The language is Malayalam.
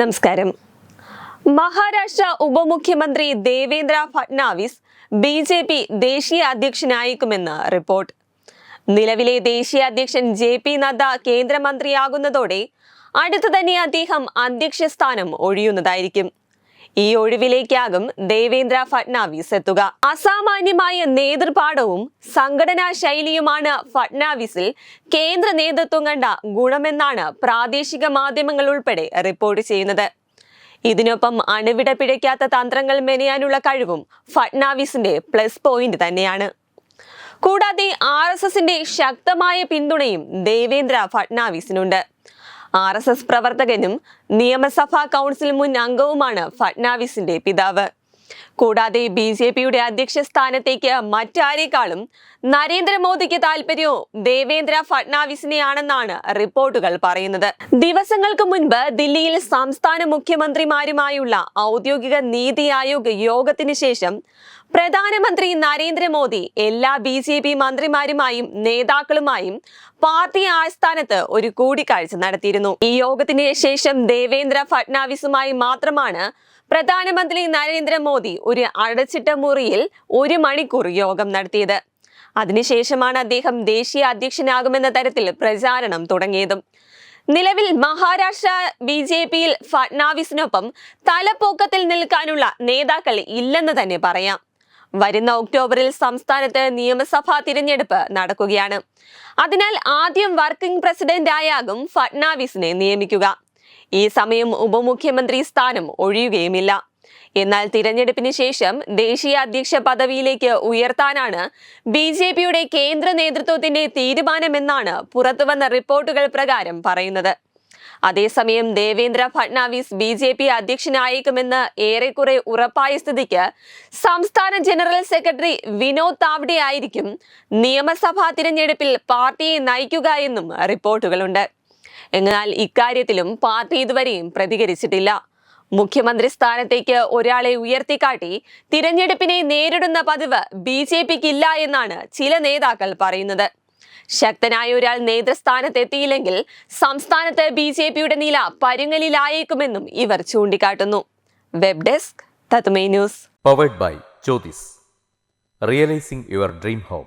നമസ്കാരം. മഹാരാഷ്ട്ര ഉപമുഖ്യമന്ത്രി Devendra Fadnavis B J P ദേശീയ അധ്യക്ഷനായേക്കുമെന്ന് റിപ്പോർട്ട്. നിലവിലെ ദേശീയ അധ്യക്ഷൻ ജെ പി നദ്ദ കേന്ദ്രമന്ത്രിയാകുന്നതോടെ അടുത്തു തന്നെ അദ്ദേഹം അധ്യക്ഷ സ്ഥാനം ഒഴിയുന്നതായിരിക്കും. ഈ ഒഴിവിലേക്കാകും ദേവേന്ദ്ര ഫട്നാവിസ് എത്തുക. അസാമാന്യമായ നേതൃപാഠവും സംഘടനാ ശൈലിയുമാണ് ഫട്നാവിസിൽ കേന്ദ്ര നേതൃത്വം കണ്ട ഗുണമെന്നാണ് പ്രാദേശിക മാധ്യമങ്ങൾ ഉൾപ്പെടെ റിപ്പോർട്ട് ചെയ്യുന്നത്. ഇതിനൊപ്പം അണുവിട പിഴയ്ക്കാത്ത തന്ത്രങ്ങൾ മെനയാനുള്ള കഴിവും ഫട്നാവിസിന്റെ പ്ലസ് പോയിന്റ് തന്നെയാണ്. കൂടാതെ ആർ എസ് എസിന്റെ ശക്തമായ പിന്തുണയും ദേവേന്ദ്ര ഫട്നാവിസിനുണ്ട്. ആർ പ്രവർത്തകനും നിയമസഭാ കൗൺസിൽ മുൻ അംഗവുമാണ് ഫട്നാവിസിന്റെ പിതാവ്. കൂടാതെ ബി ജെ പിയുടെ അധ്യക്ഷ സ്ഥാനത്തേക്ക് മറ്റാരേക്കാളും നരേന്ദ്രമോദിക്ക് താല്പര്യവും ദേവേന്ദ്ര ഫട്നാവിസിനെയാണെന്നാണ് റിപ്പോർട്ടുകൾ പറയുന്നത്. ദിവസങ്ങൾക്ക് മുൻപ് ദില്ലിയിൽ സംസ്ഥാന മുഖ്യമന്ത്രിമാരുമായുള്ള ഔദ്യോഗിക നീതി ആയോഗ് യോഗത്തിന് ശേഷം പ്രധാനമന്ത്രി നരേന്ദ്രമോദി എല്ലാ ബി ജെ പി മന്ത്രിമാരുമായും നേതാക്കളുമായും പാർട്ടി ആസ്ഥാനത്ത് ഒരു കൂടിക്കാഴ്ച നടത്തിയിരുന്നു. ഈ യോഗത്തിന് ശേഷം ദേവേന്ദ്ര ഫട്നാവിസുമായി മാത്രമാണ് പ്രധാനമന്ത്രി നരേന്ദ്രമോദി ഒരു അടച്ചിട്ട മുറിയിൽ ഒരു മണിക്കൂർ യോഗം നടത്തിയത്. അതിനുശേഷമാണ് അദ്ദേഹം ദേശീയ അധ്യക്ഷനാകുമെന്ന തരത്തിൽ പ്രചാരണം തുടങ്ങിയതും. നിലവിൽ മഹാരാഷ്ട്ര ബി ജെ പിയിൽ ഫഡ്നാവിസിനൊപ്പം തലപ്പൊക്കത്തിൽ നിൽക്കാനുള്ള നേതാക്കൾ ഇല്ലെന്ന് തന്നെ പറയാം. വരുന്ന ഒക്ടോബറിൽ സംസ്ഥാനത്ത് നിയമസഭാ തിരഞ്ഞെടുപ്പ് നടക്കുകയാണ്. അതിനാൽ ആദ്യം വർക്കിംഗ് പ്രസിഡന്റായാകും ഫഡ്നാവിസിനെ നിയമിക്കുക. ഈ സമയം ഉപമുഖ്യമന്ത്രി സ്ഥാനം ഒഴിയുകയുമില്ല. എന്നാൽ തിരഞ്ഞെടുപ്പിന് ശേഷം ദേശീയ അധ്യക്ഷ പദവിയിലേക്ക് ഉയർത്താനാണ് ബി ജെ പിയുടെ കേന്ദ്ര നേതൃത്വത്തിന്റെ തീരുമാനമെന്നാണ് പുറത്തുവന്ന റിപ്പോർട്ടുകൾ പ്രകാരം പറയുന്നത്. അതേസമയം Devendra Fadnavis B J P അധ്യക്ഷനായേക്കുമെന്ന് ഏറെക്കുറെ ഉറപ്പായ സ്ഥിതിക്ക് സംസ്ഥാന ജനറൽ സെക്രട്ടറി വിനോദ് താവ്ഡെ ആയിരിക്കും നിയമസഭാ തിരഞ്ഞെടുപ്പിൽ പാർട്ടിയെ നയിക്കുക എന്നും റിപ്പോർട്ടുകളുണ്ട്. എന്നാൽ ഇക്കാര്യത്തിലും പാർട്ടി ഇതുവരെയും പ്രതികരിച്ചിട്ടില്ല. മുഖ്യമന്ത്രി സ്ഥാനത്തേക്ക് ഒരാളെ ഉയർത്തിക്കാട്ടി തിരഞ്ഞെടുപ്പിനെ നേരിടുന്ന പതിവ് ബി ജെ പിക്കില്ല എന്നാണ് ചില നേതാക്കൾ പറയുന്നത്. ശക്തനായ ഒരാൾ നേതൃസ്ഥാനത്തെത്തിയില്ലെങ്കിൽ സംസ്ഥാനത്ത് ബി ജെ പിയുടെ നില പരുങ്ങലിലായേക്കുമെന്നും ഇവർ ചൂണ്ടിക്കാട്ടുന്നു. Web desk തത്മേ news. Powered by Jyothis realising your dream home